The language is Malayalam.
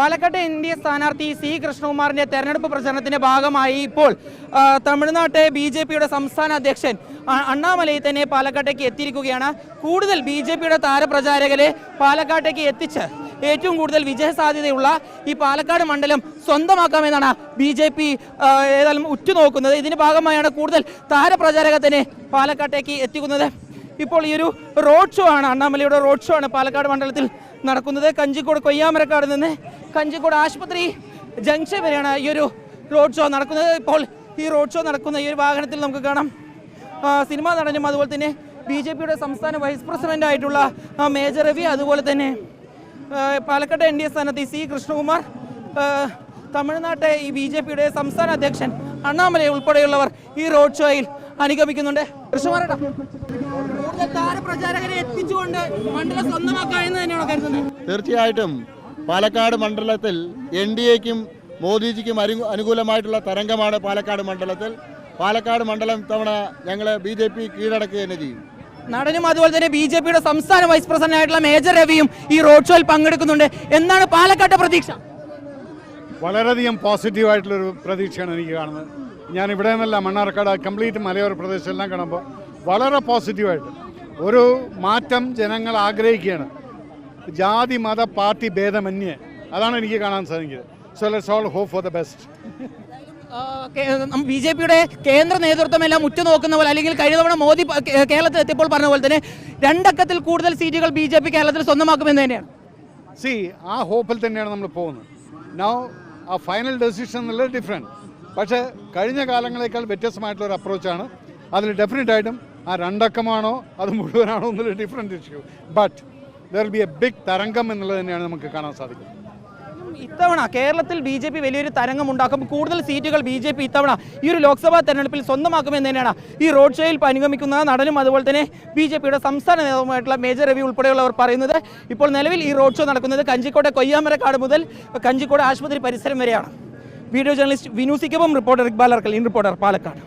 പാലക്കാട്ടെ എൻ ഡി എ സ്ഥാനാർത്ഥി സി കൃഷ്ണകുമാറിന്റെ തെരഞ്ഞെടുപ്പ് പ്രചരണത്തിന്റെ ഭാഗമായി ഇപ്പോൾ തമിഴ്നാട്ടെ ബി ജെ പിയുടെ സംസ്ഥാന അധ്യക്ഷൻ അണ്ണാമലൈ തന്നെ പാലക്കാട്ടേക്ക് എത്തിയിരിക്കുകയാണ്. കൂടുതൽ ബി ജെ പിയുടെ താരപ്രചാരകരെ പാലക്കാട്ടേക്ക് എത്തിച്ച് ഏറ്റവും കൂടുതൽ വിജയ സാധ്യതയുള്ള ഈ പാലക്കാട് മണ്ഡലം സ്വന്തമാക്കാമെന്നാണ് ബി ജെ പി ഏതായാലും ഉറ്റുനോക്കുന്നത്. ഇതിന്റെ ഭാഗമായാണ് കൂടുതൽ താരപ്രചാരകത്തിനെ പാലക്കാട്ടേക്ക് എത്തിക്കുന്നത്. ഇപ്പോൾ ഈ ഒരു റോഡ് ഷോ ആണ് അണ്ണാമലയുടെ റോഡ് ഷോ ആണ് പാലക്കാട് മണ്ഡലത്തിൽ നടക്കുന്നത്. കഞ്ചിക്കോട് കൊയ്യാമരക്കാട് നിന്ന് കഞ്ചിക്കോട് ആശുപത്രി ജംഗ്ഷൻ വരെയാണ് ഈ ഒരു റോഡ് ഷോ നടക്കുന്നത്. ഇപ്പോൾ ഈ റോഡ് ഷോ നടക്കുന്ന ഈ ഒരു വാഹനത്തിൽ നമുക്ക് കാണാം. സിനിമ നടനും അതുപോലെ തന്നെ ബി ജെ പിയുടെ സംസ്ഥാന വൈസ് പ്രസിഡന്റ് ആയിട്ടുള്ള മേജർ രവി അതുപോലെ തന്നെ പാലക്കാട് എൻ ഡി എ സ്ഥാനാർത്ഥി സി കൃഷ്ണകുമാർ തമിഴ്നാട്ടെ ഈ ബി ജെ പിയുടെ സംസ്ഥാന അധ്യക്ഷൻ അണ്ണാമലൈ ഉൾപ്പെടെയുള്ളവർ ഈ റോഡ് ഷോയിൽ അനുഗമിക്കുന്നുണ്ട്. കൃഷ്ണകുമാരേട്ടാ താരപ്രചാരകരെ എത്തിച്ചുകൊണ്ട് മണ്ഡലം സ്വന്തമാക്കാം എന്ന് തന്നെയാണോ കരുതുന്നത്? തീർച്ചയായിട്ടും പാലക്കാട് മണ്ഡലത്തിൽ എൻ ഡി എക്കും മോദിജിക്കും അനു അനുകൂലമായിട്ടുള്ള തരംഗമാണ് പാലക്കാട് മണ്ഡലത്തിൽ. പാലക്കാട് മണ്ഡലം തവണ ഞങ്ങൾ ബി ജെ പി കീഴടക്കുക തന്നെ ചെയ്യും. നടനും അതുപോലെ തന്നെ ബി ജെ പിയുടെ സംസ്ഥാന വൈസ് പ്രസിഡന്റ് ആയിട്ടുള്ള മേജർ രവിയും ഈ റോഡ് ഷോയിൽ പങ്കെടുക്കുന്നുണ്ട്. എന്നാണ് പാലക്കാട്ടെ പ്രതീക്ഷ? വളരെയധികം പോസിറ്റീവായിട്ടുള്ളൊരു പ്രതീക്ഷയാണ് എനിക്ക് കാണുന്നത്. ഞാൻ ഇവിടെ നിന്നല്ല മണ്ണാർക്കാട് കംപ്ലീറ്റ് മലയോര പ്രദേശമെല്ലാം കാണുമ്പോൾ വളരെ പോസിറ്റീവായിട്ട്. ഒരു മാറ്റം ജനങ്ങൾ ആഗ്രഹിക്കുകയാണ്. ജാതി മത പാർട്ടി ഭേദമന്യേ. അതാണ് എനിക്ക് കാണാൻ സാധിക്കുന്നത്. So let's all hope for the best B J പിയുടെ കേന്ദ്ര നേതൃത്വം എല്ലാം ഉറ്റുനോക്കുന്ന പോലെ അല്ലെങ്കിൽ കഴിഞ്ഞ തവണ മോദി കേരളത്തിൽ എത്തിയപ്പോൾ പറഞ്ഞ പോലെ തന്നെ രണ്ടക്കത്തിൽ കൂടുതൽ സീറ്റുകൾ ബി ജെ പി കേരളത്തിൽ സ്വന്തമാക്കുമെന്ന് തന്നെയാണ്. സി ആ ഹോപ്പിൽ തന്നെയാണ് നമ്മൾ പോകുന്നത്. നൗ ആ ഫൈനൽ ഡെസിഷൻ എന്നുള്ളത് ഡിഫറെന്റ് പക്ഷേ കഴിഞ്ഞ കാലങ്ങളേക്കാൾ വ്യത്യസ്തമായിട്ടുള്ള ഒരു അപ്രോച്ചാണ് അതിൽ ഡെഫിനറ്റ് ആയിട്ടും ആ രണ്ടക്കമാണോ? അത് മുഴുവനാണോ എന്നുള്ള different issue but there be a big തരംഗം എന്നുള്ളത് തന്നെയാണ് നമുക്ക് കാണാൻ സാധിക്കുന്നത്. ഇത്തവണ കേരളത്തിൽ ബി ജെ പി വലിയൊരു തരംഗം ഉണ്ടാക്കും. കൂടുതൽ സീറ്റുകൾ ബി ജെ പി ഇത്തവണ ഈ ഒരു ലോക്സഭാ തെരഞ്ഞെടുപ്പിൽ സ്വന്തമാക്കുമെന്ന് തന്നെയാണ് ഈ റോഡ് ഷോയിൽ അനുഗമിക്കുന്ന നടനും അതുപോലെ തന്നെ ബി ജെ പിയുടെ സംസ്ഥാന നേതാവുമായിട്ടുള്ള മേജർ രവി ഉൾപ്പെടെയുള്ളവർ പറയുന്നത് ഇപ്പോൾ നിലവിൽ ഈ റോഡ് ഷോ നടക്കുന്നത് കഞ്ചിക്കോട്ടെ കൊയ്യാമരക്കാട് മുതൽ കഞ്ചിക്കോട് ആശുപത്രി പരിസരം വരെയാണ്. Video journalist വിനൂസിക്കൊപ്പം reporter Iqbal Arkkal in reporter Palakkad.